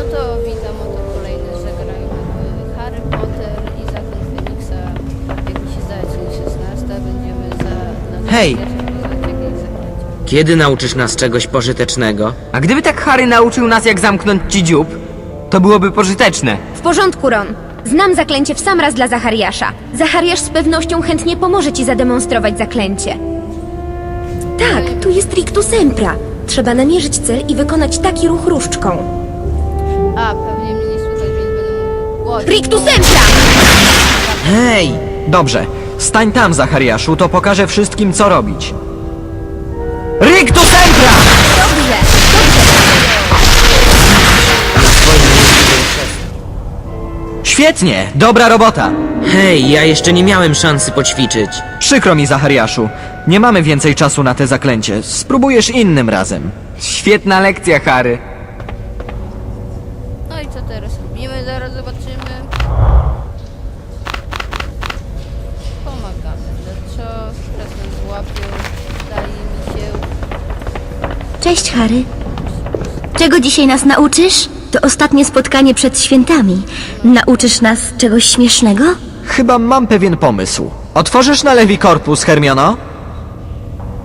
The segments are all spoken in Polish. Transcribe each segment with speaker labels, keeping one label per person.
Speaker 1: No to witam, oto kolejny zagrajmy w Harry Potter i Zakon Feniksa. Jak mi się zdaje, czyli 16. Będziemy za... na
Speaker 2: Hej!
Speaker 1: pierwszym epizodzie.
Speaker 2: Kiedy nauczysz nas czegoś pożytecznego?
Speaker 3: A gdyby tak Harry nauczył nas jak zamknąć ci dziób, to byłoby pożyteczne.
Speaker 4: W porządku, Ron. Znam zaklęcie w sam raz dla Zachariasza. Zachariasz z pewnością chętnie pomoże ci zademonstrować zaklęcie. Tak, tu jest Rictus Sempra. Trzeba namierzyć cel i wykonać taki ruch różdżką.
Speaker 1: A, pewnie mnie nie słychać, więc będę mówił.
Speaker 4: Rictus!
Speaker 2: Hej!
Speaker 5: Dobrze, stań tam, Zachariaszu, to pokażę wszystkim, co robić. Rictus Sempra!
Speaker 4: Dobrze, dobrze.
Speaker 5: Świetnie, dobra robota.
Speaker 2: Hej, ja jeszcze nie miałem szansy poćwiczyć.
Speaker 5: Przykro mi, Zachariaszu. Nie mamy więcej czasu na te zaklęcie. Spróbujesz innym razem.
Speaker 3: Świetna lekcja, Harry.
Speaker 1: No i co teraz robimy? Zaraz zobaczymy. Pomagamy. Za co? Teraz nas złapią. Zdaje mi się.
Speaker 6: Cześć, Harry. Czego dzisiaj nas nauczysz? To ostatnie spotkanie przed świętami. Nauczysz nas czegoś śmiesznego?
Speaker 5: Chyba mam pewien pomysł. Otworzysz na lewi korpus, Hermiono?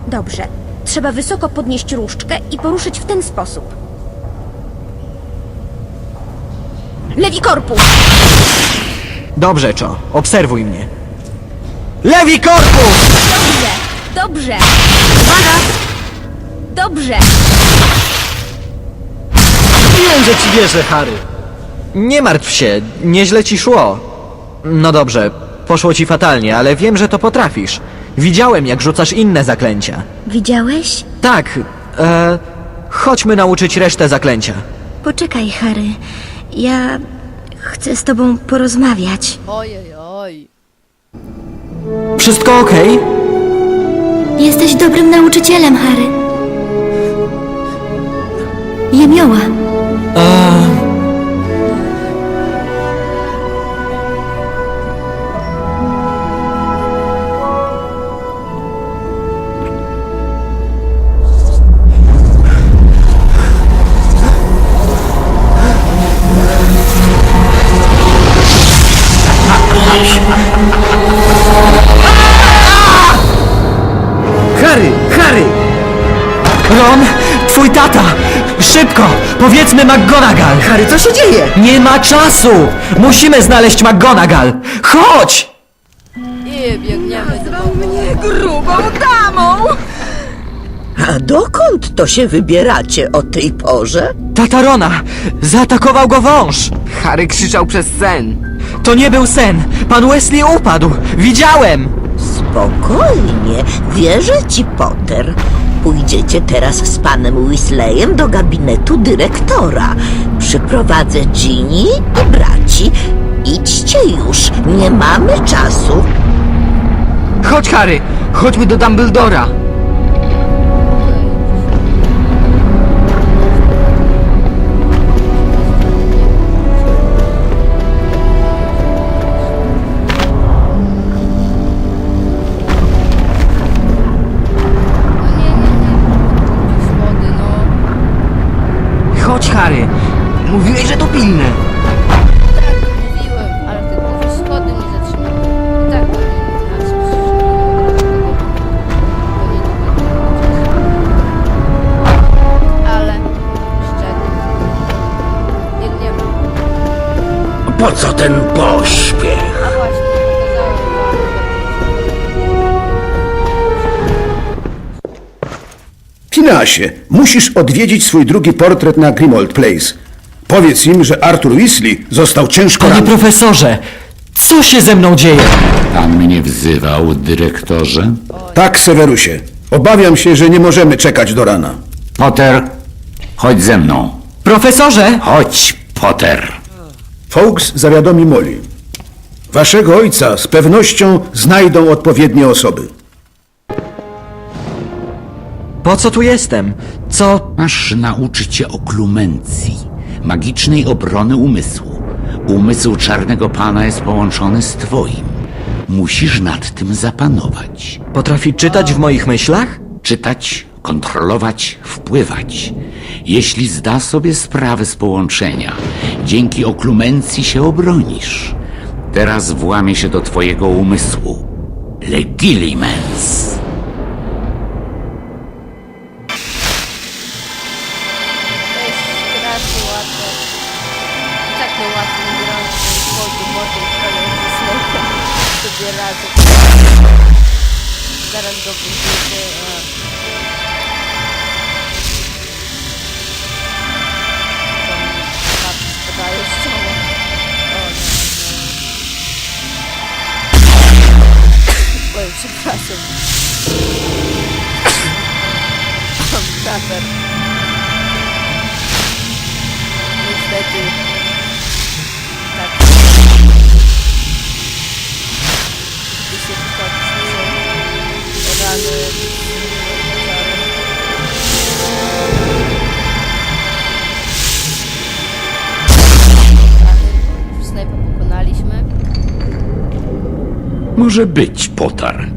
Speaker 4: Dobrze. Trzeba wysoko podnieść różdżkę i poruszyć w ten sposób. Lewi korpus!
Speaker 5: Dobrze, Czo. Obserwuj mnie. Lewi korpus!
Speaker 4: Dobrze, dobrze. Uwaga! Dobrze.
Speaker 5: Wiem, że ci wierzę, Harry. Nie martw się, nieźle ci szło. No dobrze, poszło ci fatalnie, ale wiem, że to potrafisz. Widziałem, jak rzucasz inne zaklęcia.
Speaker 6: Widziałeś?
Speaker 5: Tak, e, chodźmy nauczyć resztę zaklęcia.
Speaker 6: Poczekaj, Harry. Ja chcę z tobą porozmawiać.
Speaker 1: Ojej, oj.
Speaker 5: Wszystko okej?
Speaker 6: Jesteś dobrym nauczycielem, Harry. Jemioła.
Speaker 5: Harry, Powiedzmy McGonagall! Harry, co się dzieje? Nie ma czasu! Musimy znaleźć McGonagall! Chodź!
Speaker 1: I biegniemy do
Speaker 7: A dokąd to się wybieracie o tej porze?
Speaker 5: Tata Rona! Zaatakował go wąż!
Speaker 3: Harry krzyczał przez sen.
Speaker 5: To nie był sen! Pan Wesley upadł! Widziałem!
Speaker 7: Spokojnie, wierzę ci, Potter. Pójdziecie teraz z panem Weasleyem do gabinetu dyrektora. Przyprowadzę Ginny i braci. Idźcie już, nie mamy czasu.
Speaker 3: Chodź, Harry! Chodźmy do Dumbledora.
Speaker 8: Co ten pośpiech?
Speaker 9: Finasie, musisz odwiedzić swój drugi portret na Grimold Place. Powiedz im, że Arthur Weasley został ciężko
Speaker 5: Panie
Speaker 9: ranny.
Speaker 5: profesorze! Co się ze mną dzieje?
Speaker 8: Pan mnie wzywał, dyrektorze?
Speaker 9: Tak, Severusie. Obawiam się, że nie możemy czekać do rana.
Speaker 8: Potter, chodź ze mną.
Speaker 5: Profesorze!
Speaker 8: Chodź, Potter.
Speaker 9: Fawkes zawiadomi Molly. Waszego ojca z pewnością znajdą odpowiednie osoby.
Speaker 5: Po co tu jestem? Co...
Speaker 8: Masz nauczyć się oklumencji, magicznej obrony umysłu. Umysł czarnego pana jest połączony z twoim. Musisz nad tym zapanować.
Speaker 5: Potrafi czytać w moich myślach?
Speaker 8: Czytać kontrolować, wpływać. Jeśli zda sobie sprawę z połączenia, dzięki oklumencji się obronisz. Teraz włamie się do twojego umysłu. Legilimens.
Speaker 1: To jest strasznie nie, nie. Oj, przepraszam. Krater. Niestety. Tak.
Speaker 8: Może być, Potar.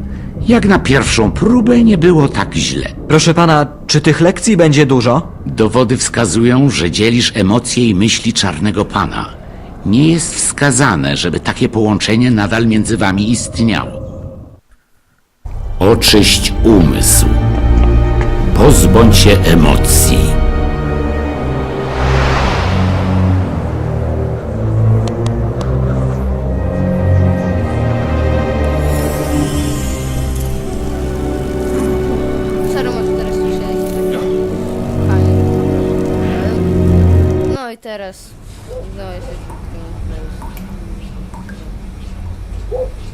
Speaker 8: Jak na pierwszą próbę nie było tak źle.
Speaker 5: Proszę pana, czy tych lekcji będzie dużo?
Speaker 8: Dowody wskazują, że dzielisz emocje i myśli czarnego pana. Nie jest wskazane, żeby takie połączenie nadal między wami istniało. Oczyść umysł. Pozbądź się emocji.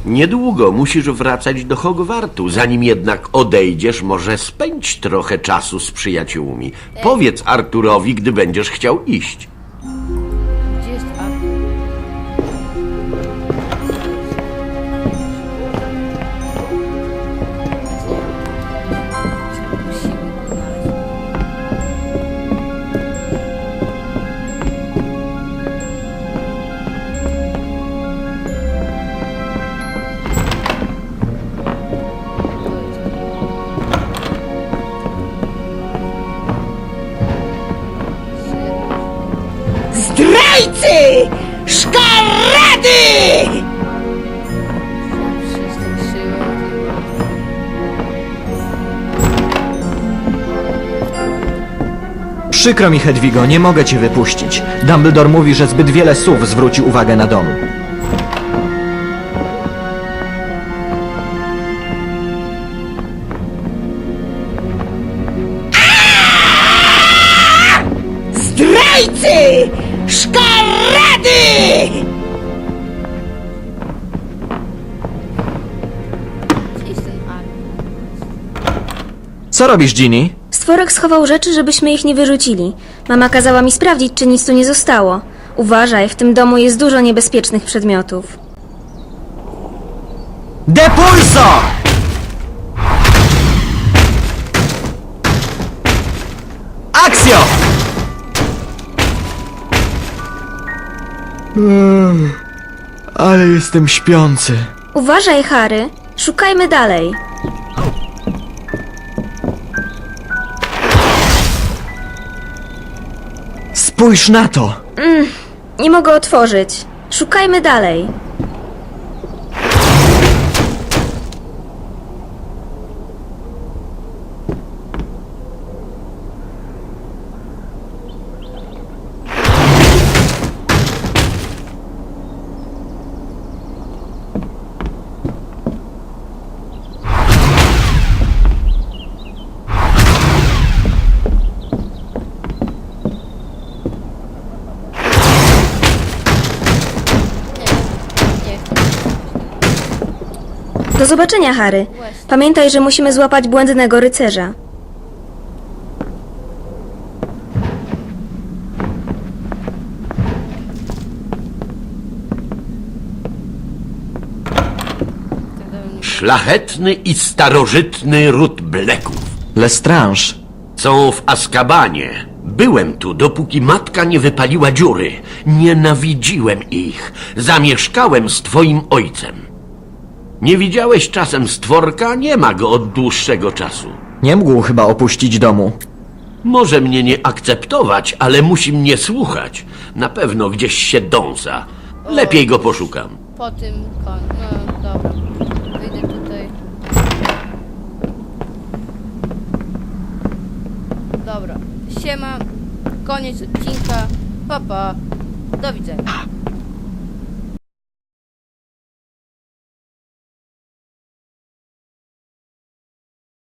Speaker 10: Niedługo musisz wracać do Hogwartu. Zanim jednak odejdziesz, może spędź trochę czasu z przyjaciółmi. Powiedz Arturowi, gdy będziesz chciał iść.
Speaker 7: Zdrajcy! Szkarady!
Speaker 5: Przykro mi, Hedwigo, nie mogę cię wypuścić. Dumbledore mówi, że zbyt wiele słów zwróci uwagę na dom. Co robisz, Ginny?
Speaker 6: Stworek schował rzeczy, żebyśmy ich nie wyrzucili. Mama kazała mi sprawdzić, czy nic tu nie zostało. Uważaj, w tym domu jest dużo niebezpiecznych przedmiotów.
Speaker 5: Depulso! Akcjo! Ale jestem śpiący.
Speaker 6: Uważaj, Harry. Szukajmy dalej.
Speaker 5: Spójrz na to!
Speaker 6: Nie mogę otworzyć. Szukajmy dalej.
Speaker 1: Nie chcę.
Speaker 6: Do zobaczenia, Harry. Pamiętaj, że musimy złapać błędnego rycerza.
Speaker 10: Szlachetny i starożytny ród Bleków.
Speaker 5: Lestrange.
Speaker 10: Są w Askabanie. Byłem tu, dopóki matka nie wypaliła dziury. Nienawidziłem ich. Zamieszkałem z twoim ojcem. Nie widziałeś czasem stworka? Nie ma go od dłuższego czasu.
Speaker 5: Nie mógł chyba opuścić domu.
Speaker 10: Może mnie nie akceptować, ale musi mnie słuchać. Na pewno gdzieś się dąsa. Lepiej go poszukam.
Speaker 1: Po tym koń. No dobra. Wyjdę tutaj. Dobra. Siema. Koniec odcinka. Pa, pa. Do widzenia.